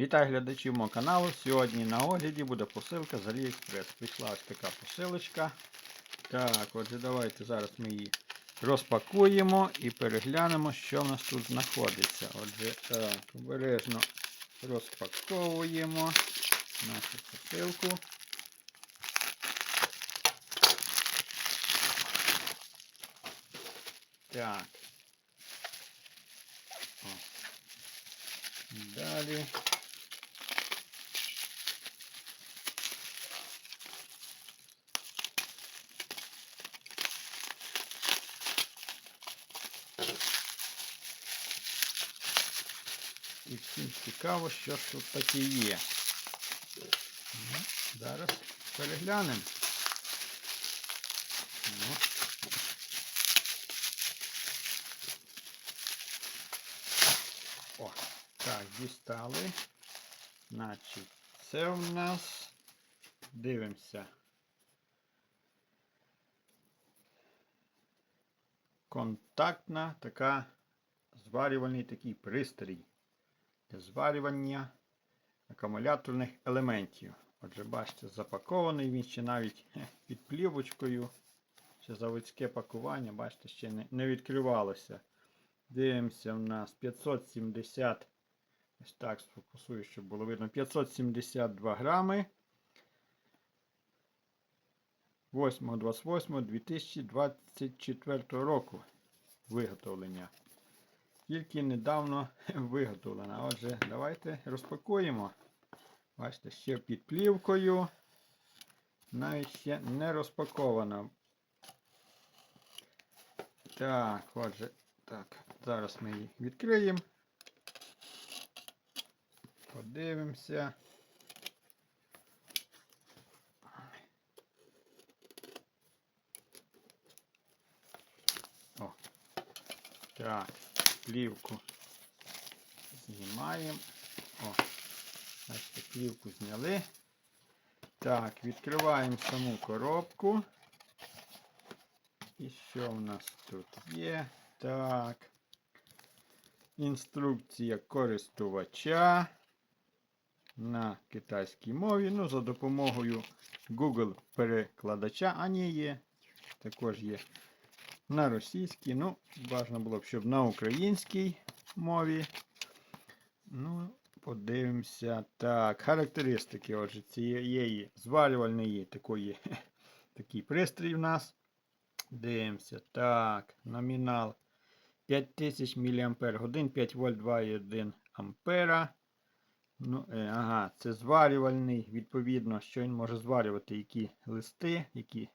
Вітаю глядачів мого каналу. Сьогодні на огляді буде посилка з AliExpress. Прийшла ось така посилочка. Так, отже, давайте зараз ми її розпакуємо і переглянемо, що в нас тут знаходиться. Отже, так, обережно розпаковуємо нашу посилку. Так. О. Далі. І всім цікаво, що ж тут таке є. Зараз переглянемо. О, так, дістали. Значить, це в нас. Дивимося. Контактна така зварювальний такий пристрій зварювання акумуляторних елементів. Отже, бачите, запакований він ще навіть під плівочкою. Ще заводське пакування, бачите, ще не, не відкривалося. Дивимося, у нас 570. Ось так сфокусую, щоб було видно. 572 грами. 8.28.2024 року виготовлення. Тільки недавно виготовлена. Отже, давайте розпакуємо. Бачите, ще під плівкою. Навіть ще не розпакована. Так, отже, так, зараз ми її відкриємо. Подивимося. О, так, плівку знімаємо. О, бачите, плівку зняли. Так, відкриваємо саму коробку. І що в нас тут є? Так. Інструкція користувача на китайській мові. Ну, за допомогою Google перекладача. А ні, є. Також є на російській. Ну, бажано було б, щоб на українській мові. Ну, подивимося. Так, характеристики отже, цієї зварювальної такої, такий пристрій в нас. Дивимося. Так, номінал 5000 мАч, 5 вольт 2,1 ампера. Ну, е, ага, це зварювальний, відповідно, що він може зварювати, які листи, які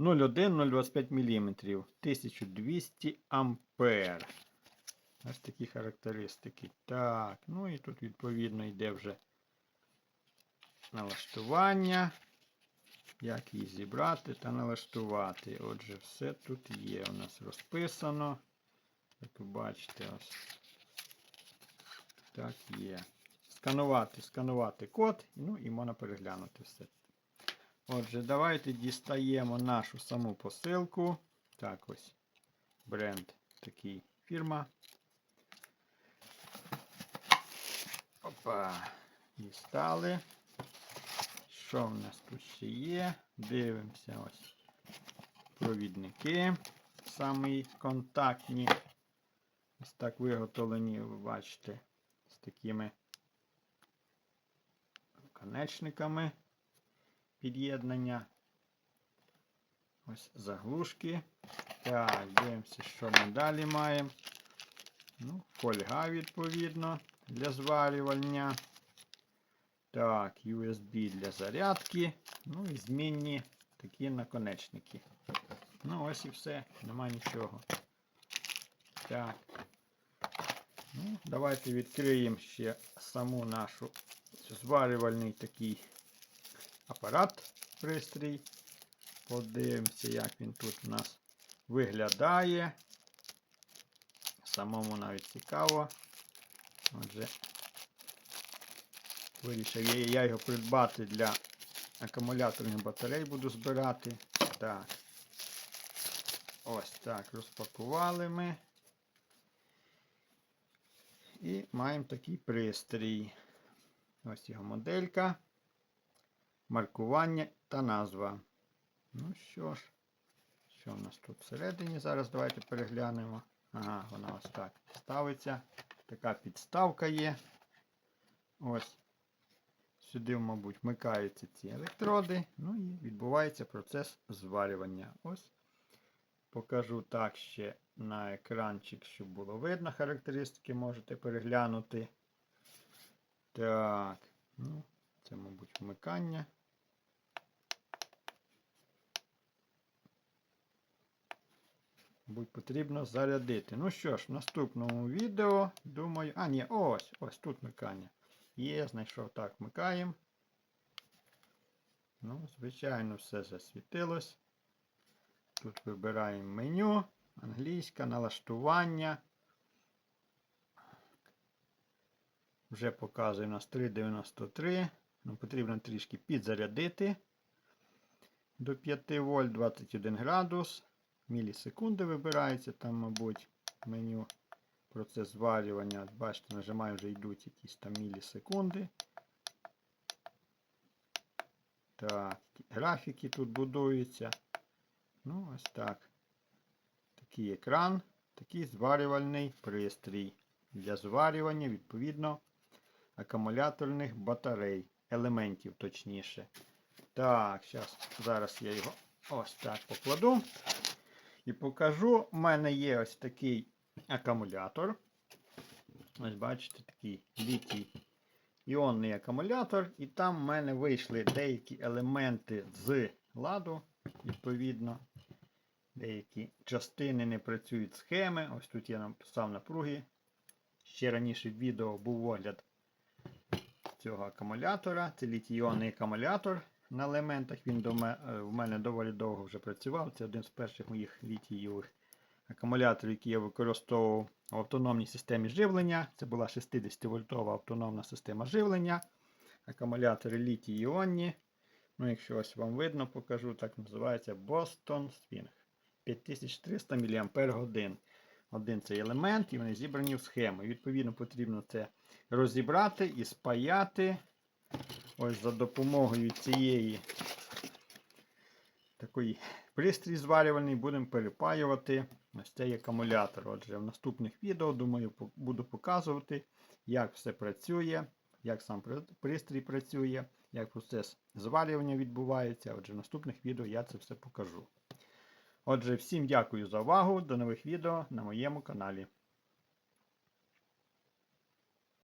0,1-0,25 мм, 1200 ампер. Ось такі характеристики. Так, ну і тут, відповідно, йде вже налаштування. Як її зібрати та налаштувати. Отже, все тут є. У нас розписано. Як ви бачите, ось так є. Сканувати, сканувати код, ну і можна переглянути все. Отже, давайте дістаємо нашу саму посилку. Так, ось бренд такий фірма. Опа, дістали. Що в нас тут ще є? Дивимося ось провідники. Самі контактні. Ось так виготовлені, ви бачите, з такими конечниками під'єднання. Ось заглушки. Так, дивимося, що ми далі маємо. Ну, Фольга, відповідно, для зварювання. Так, USB для зарядки. Ну і змінні такі наконечники. Ну, ось і все, нема нічого. Так. Ну, Давайте відкриємо ще саму нашу зварювальний такий апарат, пристрій. Подивимося, як він тут у нас виглядає. Самому навіть цікаво. Отже, вирішив я, його придбати для акумуляторних батарей буду збирати. Так. Ось так розпакували ми. І маємо такий пристрій. Ось його моделька, маркування та назва. Ну що ж, що в нас тут всередині? Зараз давайте переглянемо. Ага, вона ось так ставиться. Така підставка є. Ось. Сюди, мабуть, вмикаються ці електроди. Ну і відбувається процес зварювання. Ось. Покажу так ще на екранчик, щоб було видно характеристики, можете переглянути. Так, ну, це, мабуть, вмикання. Мабуть, потрібно зарядити. Ну що ж, в наступному відео, думаю. А, ні, ось, ось тут вмикання. Є, знайшов так, вмикаємо. Ну, звичайно, все засвітилось. Тут вибираємо меню, англійська, налаштування. Вже показує у нас 3,93. Ну, потрібно трішки підзарядити до 5 вольт 21 градус. Мілісекунди вибирається там, мабуть, меню процес зварювання. Бачите, нажимаю, вже йдуть якісь там мілісекунди. Так, графіки тут будуються. Ну, ось так. Такий екран, такий зварювальний пристрій. Для зварювання, відповідно, акумуляторних батарей, елементів точніше. Так, зараз, я його ось так покладу. І покажу. У мене є ось такий акумулятор. Ось бачите, такий літій іонний акумулятор. І там в мене вийшли деякі елементи з ладу, відповідно. Деякі частини не працюють схеми. Ось тут я написав напруги. Ще раніше в відео був огляд цього акумулятора. Це літій-іонний акумулятор на елементах. Він до мене, в мене доволі довго вже працював. Це один з перших моїх літієвих акумуляторів, які я використовував в автономній системі живлення. Це була 60-вольтова автономна система живлення. Акумулятори літій-іонні. Ну, якщо ось вам видно, покажу, так називається Boston Swing. 5300 мАч. Один цей елемент, і вони зібрані в схему. Відповідно, потрібно це розібрати і спаяти. Ось за допомогою цієї такої пристрій зварювальний будемо перепаювати ось цей акумулятор. Отже, в наступних відео, думаю, буду показувати, як все працює, як сам пристрій працює, як процес зварювання відбувається. Отже, в наступних відео я це все покажу. Отже, всім дякую за увагу. До нових відео на моєму каналі.